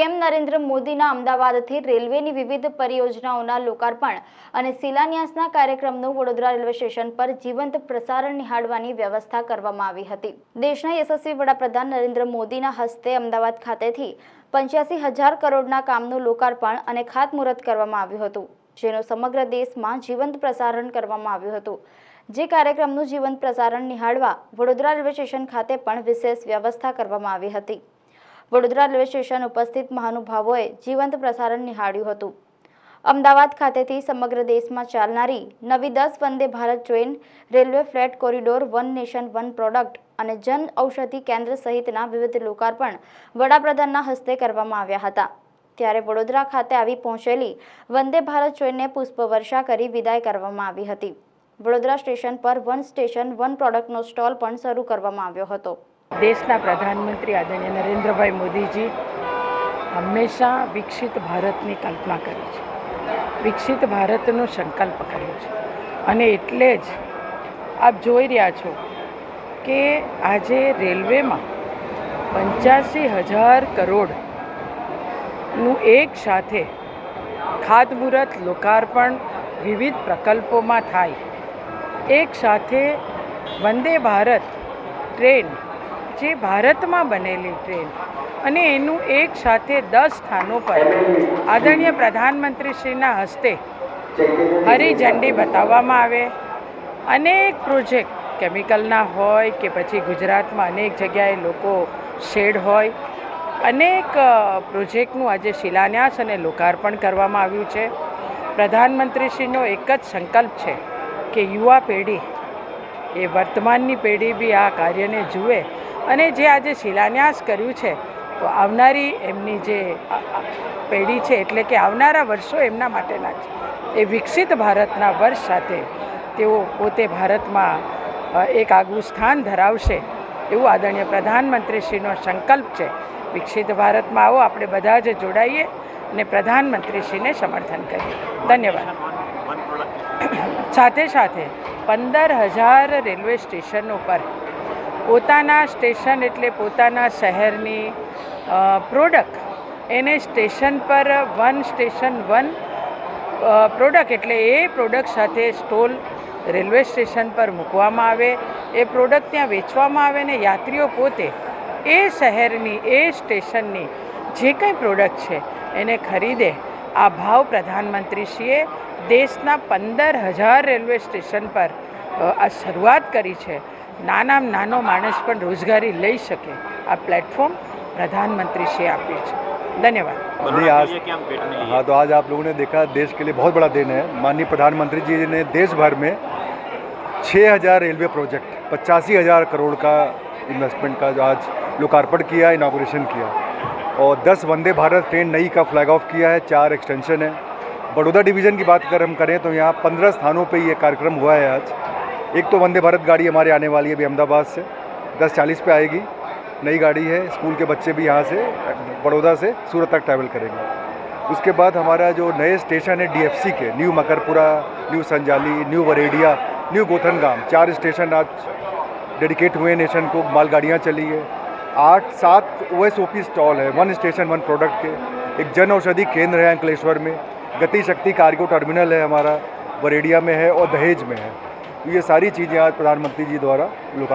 PM Narendra મોદીના અમદાવાદથી રેલવેની વિવિધ પરિયોજનાઓના લોકાર્પણ અને શિલાન્યાસના કાર્યક્રમનું વડોદરા રેલવે સ્ટેશન પર જીવંત પ્રસારણ નિહાળવાની વ્યવસ્થા કરવામાં આવી હતી. દેશના યશસ્વી વડાપ્રધાન નરેન્દ્ર મોદીના હસ્તે અમદાવાદ ખાતેથી પંચ્યાસી હજાર કરોડના કામનું લોકાર્પણ અને ખાતમુહૂર્ત કરવામાં આવ્યું હતું, જેનું સમગ્ર દેશમાં જીવંત પ્રસારણ કરવામાં આવ્યું હતું. જે કાર્યક્રમનું જીવંત પ્રસારણ નિહાળવા વડોદરા રેલવે સ્ટેશન ખાતે પણ વિશેષ વ્યવસ્થા કરવામાં આવી હતી. વડોદરા રેલવે સ્ટેશન ઉપસ્થિત મહાનુભાવોએ જીવંત પ્રસારણ નિહાળ્યું હતું. અમદાવાદ ખાતેથી સમગ્ર દેશમાં ચાલનારી નવી દસ Vande Bharat train, railway freight corridor, one nation, one product અને જન ઔષધિ કેન્દ્ર સહિતના વિવિધ લોકાર્પણ વડાપ્રધાનના હસ્તે કરવામાં આવ્યા હતા. ત્યારે વડોદરા ખાતે આવી પહોંચેલી વંદે ભારત ટ્રેનને પુષ્પવર્ષા કરી વિદાય કરવામાં આવી હતી. વડોદરા સ્ટેશન પર વન સ્ટેશન, વન પ્રોડક્ટનો સ્ટોલ પણ શરૂ કરવામાં આવ્યો હતો. દેશના પ્રધાનમંત્રી આદરણીય નરેન્દ્રભાઈ મોદીજી હંમેશા વિકસિત ભારતની કલ્પના કરી છે. વિકસિત ભારતનો સંકલ્પ કર્યો છે. અને એટલે જ આપ જોઈ રહ્યા છો કે આજે રેલવેમાં પંચ્યાસી હજાર કરોડનું એક સાથે ખાતમુહૂર્ત, લોકાર્પણ વિવિધ પ્રકલ્પોમાં થાય. એક સાથે વંદે ભારત ટ્રેન જે ભારતમાં બનેલી ટ્રેન અને એનું એક સાથે દસ સ્થાનો પર આદરણીય પ્રધાનમંત્રીશ્રીના હસ્તે હરી ઝંડી બતાવવામાં આવે. અનેક પ્રોજેક્ટ કેમિકલના હોય કે પછી ગુજરાતમાં અનેક જગ્યાએ લોકો શેડ હોય. અનેક પ્રોજેક્ટનું આજે શિલાન્યાસ અને લોકાર્પણ કરવામાં આવ્યું છે. પ્રધાનમંત્રીશ્રીનો એક જ સંકલ્પ છે કે યુવા પેઢી એ વર્તમાનની પેઢી બી આ કાર્યને જુએ અને જે આજે શિલાન્યાસ કર્યું છે, તો આવનારી એમની જે પેઢી છે એટલે કે આવનારા વર્ષો એમના માટેના છે એ વિકસિત ભારતના વર્ષ સાથે તેઓ પોતે ભારતમાં એક આગવું સ્થાન ધરાવશે એવું આદરણીય પ્રધાનમંત્રીશ્રીનો સંકલ્પ છે. વિકસિત ભારતમાં આવો, આપણે બધા જ જોડાઈએ અને પ્રધાનમંત્રીશ્રીને સમર્થન કરીએ. ધન્યવાદ. સાથે સાથે પંદર હજાર રેલવે સ્ટેશનો પર પોતાના સ્ટેશન એટલે પોતાના શહેરની પ્રોડક્ટ એને સ્ટેશન પર વન સ્ટેશન વન પ્રોડક્ટ એટલે એ પ્રોડક્ટ સાથે સ્ટોલ રેલવે સ્ટેશન પર મૂકવામાં આવે. એ પ્રોડક્ટ ત્યાં વેચવામાં આવે ને યાત્રીઓ પોતે એ શહેરની, એ સ્ટેશનની જે કંઈ પ્રોડક્ટ છે એને ખરીદે. આ ભાવ પ્રધાનમંત્રીશ્રીએ દેશના પંદર હજાર રેલવે સ્ટેશન પર આ શરૂઆત કરી છે નાનામાં નાનો માણસ પણ રોજગારી લઈ શકે આ પ્લેટફॉर्म प्रधानमंत्री से આપ્યું છે धन्यवाद हाँ तो आज आप लोगों ने देखा देश के लिए बहुत बड़ा दिन है माननीय प्रधानमंत्री जी ने देश भर में 6000 रेलवे प्रोजेक्ट पचासी हज़ार करोड़ का इन्वेस्टमेंट का जो आज लोकार्पण किया इनाग्रेशन किया और 10 वंदे भारत ट्रेन नई का फ्लैग ऑफ किया है चार एक्सटेंशन है बड़ौदा डिवीज़न की बात अगर हम करें तो यहाँ 15 स्थानों पे ये कार्यक्रम हुआ है आज। एक तो वंदे भारत गाड़ी हमारे आने वाली है अभी अहमदाबाद से। दस चालीस पे आएगी। नई गाड़ी है, स्कूल के बच्चे भी यहाँ से, बड़ौदा से सूरत तक ट्रैवल करेंगे। उसके बाद हमारा जो नए स्टेशन है डीएफसी के new Makarpura new Sanjali new Varediya new Gothangam चार स्टेशन आज डेडिकेट हुए नेशन को। मालगाड़ियाँ चली है। आठ, सात O S O P stall है वन स्टेशन वन प्रोडक्ट के। एक जन औषधि केंद्र है अंकलेश्वर में। गति शक्ति कार्गो टर्मिनल है हमारा वरेडिया में है और दहेज में है तो ये सारी चीज़ें आज प्रधानमंत्री जी द्वारा लोका